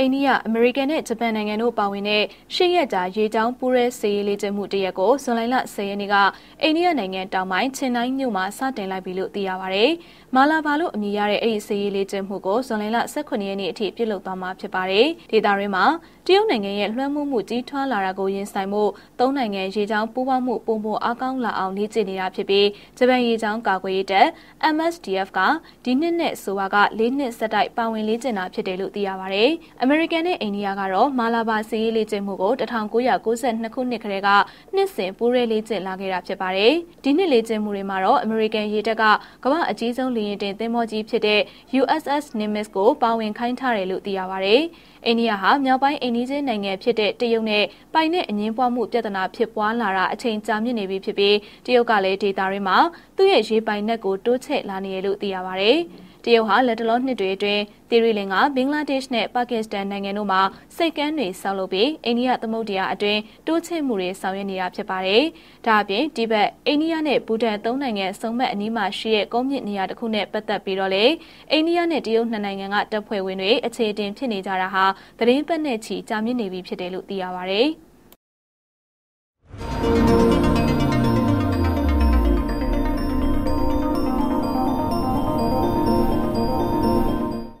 အိန္ဒိယအမေရိကန်နဲ့ဂျပန်နိုင်ငံတို့ပါဝင်တဲ့ရှေ့ရက်ကြာရေကြောင်းပူးရဲစေရေးလေ့ကျင့်မှုတရက်ကိုဇွန်လ10ရက်နေ့ကအိန္ဒိယနိုင်ငံတောင်ပိုင်းချင်နိုင်မြို့မှာစတင်လိုက်ပြီလို့သိရပါဗျ။မာလာဘာလို့အမည်ရတဲ့အဲ့ဒီစေရေးလေ့ကျင့်မှုကိုဇွန်လ18ရက်နေ့အထိပြုလုပ်သွားမှာဖြစ်ပါတယ်။ဒေသရင်းမှာတရုတ်နိုင်ငံရဲ့လွှမ်းမိုးမှုကြီးထွားလာတာကိုရင်ဆိုင်မှုသုံးနိုင်ငံရေကြောင်းပူးပေါင်းမှုပုံပေါ်အားကောင်းလာအောင်လေ့ကျင့်နေတာဖြစ်ပြီးဂျပန်ရေကြောင်းကာကွယ်ရေးတပ် MSDF ကဒီနှစ်နဲ့ဆိုပါက၄နှစ်ဆက်တိုက်ပါဝင်လေ့ကျင့်တာဖြစ်တယ်လို့သိရပါဗျ။အမေရိကန်နဲ့အိန္ဒိယကတော့မာလာဘာစီးရေးလေ့ကျင့်မှုကို1992ခုနှစ်ကတည်းကနှစ်စဉ်ပူးရဲလေ့ကျင့်လာခဲ့တာဖြစ်ပါတယ်။ဒီနှစ်လေ့ကျင့်မှုတွေမှာတော့အမေရိကန်ရေတပ်ကကမ္ဘာအကြီးဆုံးလေယာဉ်တင်သင်္ဘောကြီးဖြစ်တဲ့ USS Nimitz ကိုပါဝင်ခိုင်းထားတယ်လို့သိရပါတယ်။အိန္ဒိယဟာမြောက်ပိုင်းအိန္ဒိချင်းနိုင်ငံဖြစ်တဲ့တရုတ်နဲ့ပိုင်နဲ့အငင်းပွားမှုပြဿနာဖြစ်ပွားလာတာအချိန်ကြာမြင့်နေပြီဖြစ်ပြီးတရုတ်ကလည်းဒေတာရင်းမှာသူ့ရဲ့ရေပိုင်နက်ကိုတိုးချဲ့လာနေရလို့သိရပါဗျ။ တရုတ်ဟာလက်တလောနှစ်တွေအတွင်းသီရိလင်္ကာဘင်္ဂလားဒေ့ရှ်နဲ့ပါကစ္စတန်နိုင်ငံတို့မှာစိတ်ကမ်းတွေဆောက်လုပ်ပြီးအိန္ဒိယသမုဒ္ဒရာအတွင်းတိုးချဲ့မှုတွေဆောင်ရွက်နေတာဖြစ်ပါတယ်။ဒါအပြင်ဒီဘက်အိန္ဒိယနဲ့ဘူတန်သုံးနိုင်ငံစုံမက်အနီးမှာရှိတဲ့ကုန်းမြင့်နေရာတစ်ခုနဲ့ပတ်သက်ပြီးတော့လေအိန္ဒိယနဲ့တရုတ်နှစ်နိုင်ငံကတပ်ဖွဲ့ဝင်တွေအခြေအတင်ဖြစ်နေကြတာဟာသတင်းပတ်နဲ့ချီကြာမြင့်နေပြီဖြစ်တယ်လို့သိရပါတယ်။